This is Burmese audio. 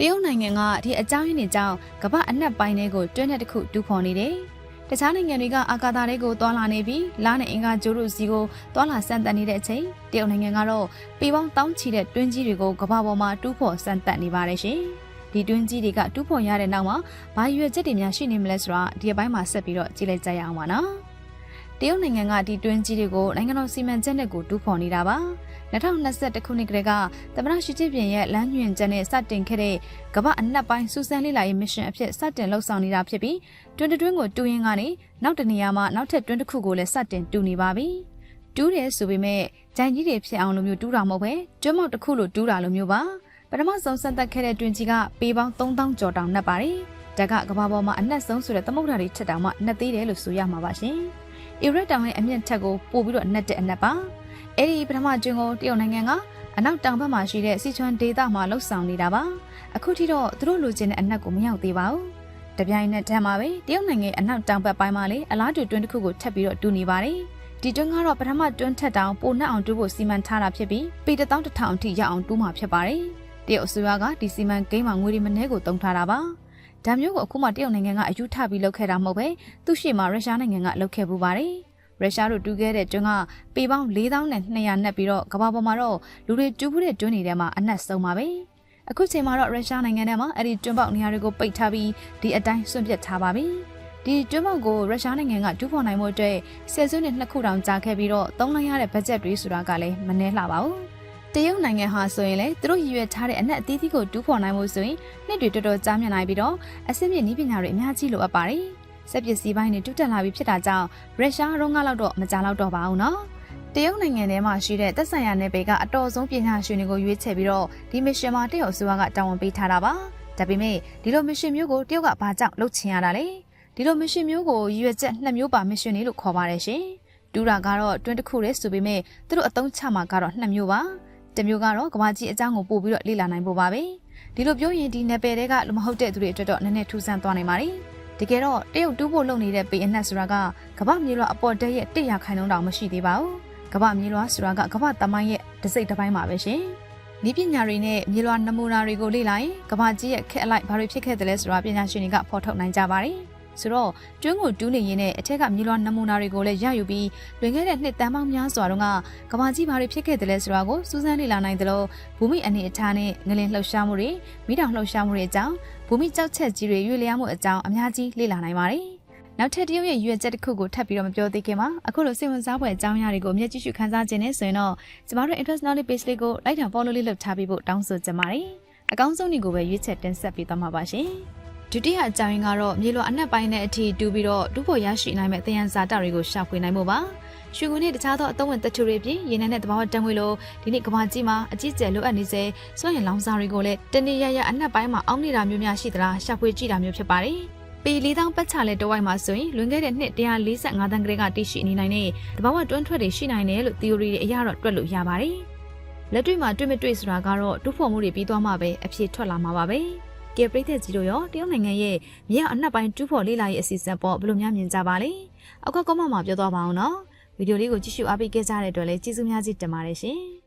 တရုတ်နိုင်ငံကဒီအကြောင်းရင်းတွေကြောင့်ကမ္ဘာအနှက်ပိုင်းတွေကိုတွင်းတဲ့တစ်ခုတူးဖော်နေတယ်။တခြားနိုင်ငံတွေကအာကာသတွေကိုတွာလာနေပြီးလနဲ့အင်္ဂါကျိုးတို့စီကိုတွာလာဆန်တက်နေတဲ့အချိန်တရုတ်နိုင်ငံကတော့ပေပေါင်းတောင်းချီတဲ့တွင်းကြီးတွေကိုကမ္ဘာပေါ်မှာတူးဖော်ဆန်တက်နေပါတယ်ရှင်။ဒီတွင်းကြီးတွေကတူးဖော်ရတဲ့နောက်မှာဘာရွယ်ချက်တွေများရှိနေမလဲဆိုတာဒီအပိုင်းမှာဆက်ပြီးတော့ကြည့်လိုက်ကြရအောင်ပါနော်။တ ရုတ်နိုင်ငံကဒီတွင်းကြီးတွေကိုနိုင်ငံတော်စီမံချက်နဲ့ကိုတူးဖော်နေတာပါ။2021ခုနှစ်ကတည်းကသမ္မတရှီကျင်းပင်ရဲ့လမ်းညွှန်ချက်နဲ့စတင်ခဲ့တဲ့ကမ္ဘာအနက်ပိုင်းစူးစမ်းလေ့လာရေးမစ်ရှင်အဖြစ်စတင်လှုပ်ဆောင်နေတာဖြစ်ပြီးတွင်းတွင်းကိုတူရင်းကနေနောက်တနေရာမှာနောက်ထပ်တွင်းတစ်ခုကိုလည်းစတင်တူနေပါပြီ။တူးတယ်ဆိုပေမဲ့ဂျိုင်ကြီးတွေဖြစ်အောင်လို့မျိုးတူးတာမဟုတ်ပဲကျွမ်းမောက်တစ်ခုလို့တူးတာလို့မျိုးပါ။ပထမဆုံးစမ်းသပ်ခဲ့တဲ့တွင်းကြီးကပေပေါင်း3000ကျော်တောင်နှက်ပါတယ်။ဒါကကမ္ဘာပေါ်မှာအနက်ဆုံးဆိုတဲ့သမုဒ္ဒရာတွေထက်တောင်မှနှက်သေးတယ်လို့ဆိုရမှာပါရှင်။ အီရက်တောင်ရဲ့အမြင့်ထက်ကိုပို့ပြီးတော့နှက်တဲ့အနက်ပါ။အဲ့ဒီပထမကျွန်းကိုတရုတ်နိုင်ငံကအနောက်တောင်ဘက်မှာရှိတဲ့စီချွန်ဒေသမှာလှုပ်ဆောင်နေတာပါအခုထိတော့သူတို့လိုချင်တဲ့အနက်ကိုမရောက်သေးပါဘူးတပြိုင်နက်တည်းမှာပဲတရုတ်နိုင်ငံအနောက်တောင်ဘက်ပိုင်းမှာလေအလားတူတွင်းတစ်ခုကိုထပ်ပြီးတော့တူနေပါတယ်ဒီတွင်းကတော့ပထမတွင်းထက်တောင်ပိုနှက်အောင်တူးဖို့စီမံထားတာဖြစ်ပြီးပေတစ်တောင်းတစ်ထောင်အထိရအောင်တူးမှာဖြစ်ပါတယ်တရုတ်အစိုးရကဒီစီမံကိန်းမှာငွေတွေမနှဲကိုတုံးထားတာပါ ဒါမျိုးကိုအခုမှတရုတ်နိုင်ငံကအယူထပြီးလုပ်ခဲ့တာမဟုတ်ပဲသူ့ရှေ့မှာရုရှားနိုင်ငံကလုပ်ခဲ့ပူပါတယ်ရုရှားတို့တူးခဲ့တဲ့ကျွန်းကပေပေါင်း4200နဲ့နှက်ပြီးတော့ကမ္ဘာပေါ်မှာတော့လူတွေတူးဖူးတဲ့ကျွန်းတွေထဲမှာအနက်ဆုံးပါပဲအခုချိန်မှာတော့ရုရှားနိုင်ငံထဲမှာအဲ့ဒီကျွန်းပေါက်နေရာတွေကိုပိတ်ထားပြီးဒီအတိုင်းစွန့်ပစ်ထားပါပြီဒီကျွန်းပေါက်ကိုရုရှားနိုင်ငံကတူးဖော်နိုင်မှုအတွက်ဆယ်စုနှစ်နှစ်ခုတောင်ကြာခဲ့ပြီးတော့သုံးလိုက်ရတဲ့ဘတ်ဂျက်တွေဆိုတာကလည်းမနှဲလှပါဘူး တရုတ်နိုင်ငံဟာဆိုရင်လေသူတို့ရည်ရွယ်ထားတဲ့အနက်အသီးသီးကိုတူးဖော်နိုင်မှုဆိုရင်နှစ်တွေတော်တော်ကြာမြင့်နိုင်ပြီးတော့အဆင့်မြင့်နည်းပညာတွေအများကြီးလိုအပ်ပါတယ်စက်ပစ္စည်းပိုင်းတွေတိုးတက်လာပြီးဖြစ်တာကြောင့်ရုရှားရုံးကလောက်တော့မကြတော့တော့ပါဘူးနော်တရုတ်နိုင်ငံထဲမှာရှိတဲ့သက်ဆိုင်ရာနယ်ပယ်ကအတော်ဆုံးပညာရှင်တွေကိုရွေးချယ်ပြီးတော့ဒီမစ်ရှင်မှာတရုတ်အစိုးရကတာဝန်ပေးထားတာပါဒါပေမဲ့ဒီလိုမစ်ရှင်မျိုးကိုတရုတ်ကဘာကြောင့်လုပ်ချင်ရတာလဲဒီလိုမစ်ရှင်မျိုးကိုရည်ရွယ်ချက်နှစ်မျိုးပါမစ်ရှင်တွေလို့ခေါ်ပါတယ်ရှင်တူတာကတော့တွင်းတစ်ခုတည်းဆိုပေမဲ့သူတို့အသုံးချမှာကတော့နှစ်မျိုးပါ တစ်မျိုးကတော့ကမ္ဘာကြီးအကြောင်းကိုပို့ပြီးတော့လေ့လာနိုင်ဖို့ပါပဲဒီလိုပြောရင်ဒီနယ်ပယ်တွေကလူမဟုတ်တဲ့သူတွေအတွက်တော့နည်းနည်းထူးဆန်းသွားနိုင်ပါတယ်တကယ်တော့တရုတ်တူးဖို့လုပ်နေတဲ့ပေအနက်ဆိုတာကကမ္ဘာမြေလွှာအပေါ်တက်ရဲ့100ခိုင်နှုန်းတောင်မရှိသေးပါဘူးကမ္ဘာမြေလွှာဆိုတာကကမ္ဘာတမိုင်းရဲ့တစ်စိတ်တစ်ပိုင်းပါပဲရှင်ဤပညာတွေနဲ့မြေလွှာနမူနာတွေကိုလေ့လာရင်ကမ္ဘာကြီးရဲ့ခက်အလိုက်ဘာတွေဖြစ်ခဲ့တယ်လဲဆိုတာပညာရှင်တွေကဖော်ထုတ်နိုင်ကြပါတယ် ဆိုတော့တွင်းကိုတူးနေရင်းနဲ့အထက်ကမြေလွှာနမူနာတွေကိုလည်းရယူပြီးလွင်ခဲ့တဲ့နှစ်တန်းပေါင်းများစွာတုန်းကကမ္ဘာကြီးဘာတွေဖြစ်ခဲ့တယ်လဲဆိုတာကိုစူးစမ်းလေ့လာနိုင်တယ်လို့ဘူမိအနေအထားနဲ့ငလင်လှုပ်ရှားမှုတွေမိတောင်လှုပ်ရှားမှုတွေအကြောင်းဘူမိကြောက်ချက်ကြီးတွေရွေလျားမှုအကြောင်းအများကြီးလေ့လာနိုင်ပါတယ်။နောက်ထပ်တရုတ်ရဲ့ရွေချက်တစ်ခုကိုထပ်ပြီးတော့မပြောသေးခင်မှာအခုလိုစိတ်ဝင်စားဖွယ်အကြောင်းအရာတွေကိုအမျက်ကြည့်ရှုခန်းစားခြင်းနဲ့ဆိုရင်တော့ကျမတို့ interest knowledge page လေးကိုလိုက်ထောင် follow လေးလုပ်ထားပြီးဖို့တောင်းဆိုချင်ပါတယ်။အကောင်းဆုံးတွေကိုပဲရွေးချက်တင်ဆက်ပေးသွားမှာပါရှင်။ ဒုတိယအကြောင်းရင်းကတော့မြေလွအနက်ပိုင်းနဲ့အထိတူပြီးတော့ဒုဖို့ရရှိနိုင်မဲ့သယံဇာတတွေကိုရှာဖွေနိုင်မှုပါ။ရွှေငွေနဲ့တခြားသောအသုံးဝင်တချို့တွေပြင်ရေနံနဲ့တဘာဝတံငွေလိုဒီနေ့ကမ္ဘာကြီးမှာအကြီးကျယ်လိုအပ်နေစေစွန့်ရင်လောင်စာတွေကိုလည်းတနေ့ရရအနက်ပိုင်းမှာအောင်းနေတာမျိုးများရှိသလားရှာဖွေကြည့်တာမျိုးဖြစ်ပါတယ်။ပေ4000ပတ်ချလဲတဝိုက်မှာဆိုရင်လွန်ခဲ့တဲ့နှစ်145တန်းကလေးကတည်ရှိနေနိုင်တဲ့တဘာဝတွန်းထွက်တွေရှိနိုင်တယ်လို့ theory တွေအရတော့တွက်လို့ရပါတယ်။လက်တွေ့မှာတွေ့မတွေ့ဆိုတာကတော့တူးဖော်မှုတွေပြီးသွားမှပဲအဖြေထွက်လာမှာပါပဲ။ ကဲပရိသတ်ကြီးတို့ရောတရုတ်နိုင်ငံရဲ့မြေအနက်ပိုင်းတူးဖော်လေးလာရေးအစီအစဉ်ပေါ်ဘယ်လိုများမြင်ကြပါလဲ။အောက်ကကောမန့်မှာပြောသွားပါအောင်နော်။ဗီဒီယိုလေးကိုကြည့်ရှုအားပေးခဲ့ကြတဲ့အတွက်လည်းကျေးဇူးများကြီးတင်ပါတယ်ရှင်။